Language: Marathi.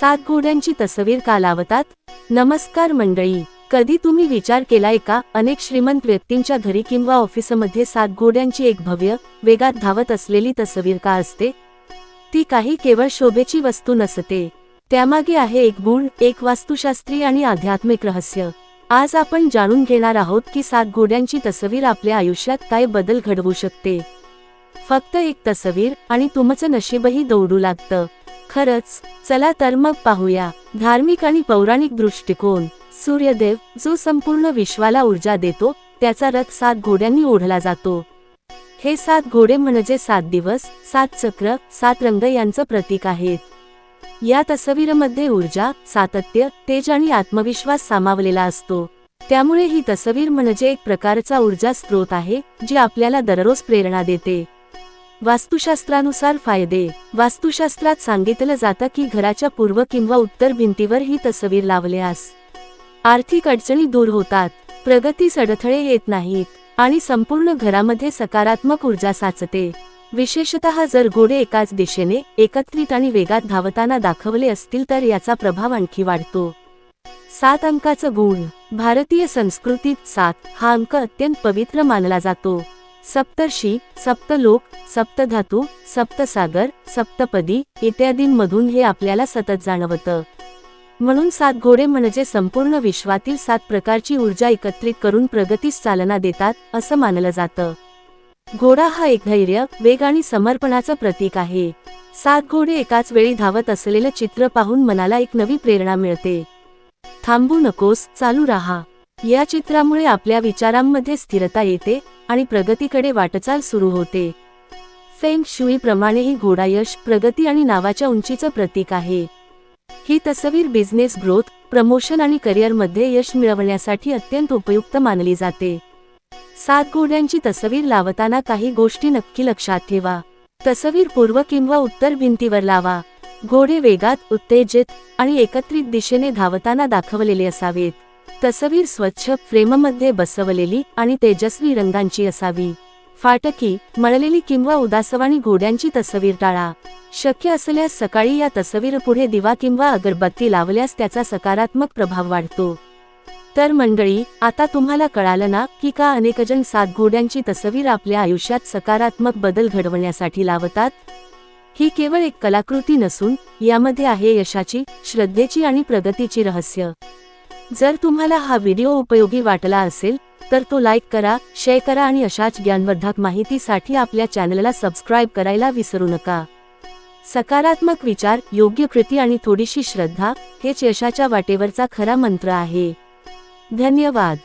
सात घोड्यांची तसवीर का लावतात नमस्कार मंडळी कधी तुम्ही विचार केलाय का? अनेक श्रीमंत व्यक्तींच्या घरी किंवा ऑफिसमध्ये सात घोड्यांची एक भव्य वेगात धावत असलेली तसवीर का असते? ती काही केवळ शोभेची वस्तू नसते. त्यामागे आहे एक गुण एक वास्तुशास्त्री आणि आध्यात्मिक रहस्य. आज आपण जाणून घेणार आहोत की सात घोड्यांची तसवीर आपल्या आयुष्यात काय बदल घडवू शकते. फक्त एक तसवीर आणि तुमचं नशीबही दौडू लागतं. खरंच चला तर मग पाहूया. धार्मिक आणि पौराणिक दृष्टिकोन. सूर्यदेव जो संपूर्ण विश्वाला ऊर्जा देतो त्याचा रथ सात घोड्यांनी ओढला जातो. हे सात घोडे म्हणजे सात दिवस सात चक्र सात रंग यांचं प्रतीक आहेत. या तसवीरमध्ये ऊर्जा सातत्य तेज आणि आत्मविश्वास सामावलेला असतो. त्यामुळे ही तसवीर म्हणजे एक प्रकारचा ऊर्जा स्रोत आहे जी आपल्याला दररोज प्रेरणा देते. वास्तुशास्त्रानुसार फायदे. वास्तुशास्त्रात सांगितलं जातं की घराच्या पूर्व किंवा उत्तर भिंतीवर ही तसवीर लावल्यास आर्थिक अडचणी दूर होतात प्रगतीस अडथळे येत नाहीत आणि संपूर्ण घरामध्ये सकारात्मक ऊर्जा साचते. विशेषतः जर घोडे एकाच दिशेने एकत्रित आणि वेगात धावताना दाखवले असतील तर याचा प्रभाव आणखी वाढतो. सात अंकाचं गुण. भारतीय संस्कृतीत सात हा अंक अत्यंत पवित्र मानला जातो. सप्तर्षी सप्तलोक सप्तधातू सप्तसागर सप्तपदी इत्यादींमधून हे आपल्याला सतत जाणवतं. म्हणून सात घोडे म्हणजे संपूर्ण विश्वातील सात प्रकारची ऊर्जा एकत्रित करून प्रगतीस चालना देतात असं मानलं जातं. घोडा हा एक धैर्य वेग आणि समर्पणाचं प्रतीक आहे. सात घोडे एकाच वेळी धावत असलेलं चित्र पाहून मनाला एक नवी प्रेरणा मिळते. थांबू नकोस चालू राहा. या चित्रामुळे आपल्या विचारांमध्ये स्थिरता येते आणि प्रगतीकडे वाटचाल सुरू होते. फेंग शुई प्रमाणे ही घोडा यश प्रगती आणि नावाच्या उंचीचं प्रतीक आहे. ही तस्वीर बिझनेस ग्रोथ प्रमोशन आणि करिअरमध्ये यश मिळवण्यासाठी अत्यंत उपयुक्त मानली जाते. सात घोड्यांची तस्वीर लावताना काही गोष्टी नक्की लक्षात ठेवा. तस्वीर पूर्व किंवा उत्तर भिंतीवर लावा. घोडे वेगात उत्तेजित आणि एकत्रित दिशेने धावताना दाखवलेले असावेत. तसवीर स्वच्छ फ्रेममध्ये बसवलेली आणि तेजस्वी रंगांची असावी. फाटकी मळलेली किंवा उदासवाणी घोड्यांची तसवीर टाळा. शक्य असल्यास सकाळी या तसवीर पुढे दिवा किंवा अगरबत्ती लावल्यास त्याचा सकारात्मक प्रभाव वाढतो. तर मंडळी आता तुम्हाला कळालं ना की का अनेकजण सात घोड्यांची तसवीर आपल्या आयुष्यात सकारात्मक बदल घडवण्यासाठी लावतात? ही केवळ एक कलाकृती नसून यामध्ये आहे यशाची श्रद्धेची आणि प्रगतीची रहस्य. जर तुम्हाला हा व्हिडिओ उपयोगी वाटला असेल तर तो लाईक करा शेअर करा आणि अशाच ज्ञानवर्धक माहितीसाठी आपल्या चॅनलला सबस्क्राईब करायला विसरू नका. सकारात्मक विचार योग्य कृती आणि थोडीशी श्रद्धा हेच यशाच्या वाटेवरचा खरा मंत्र आहे. धन्यवाद.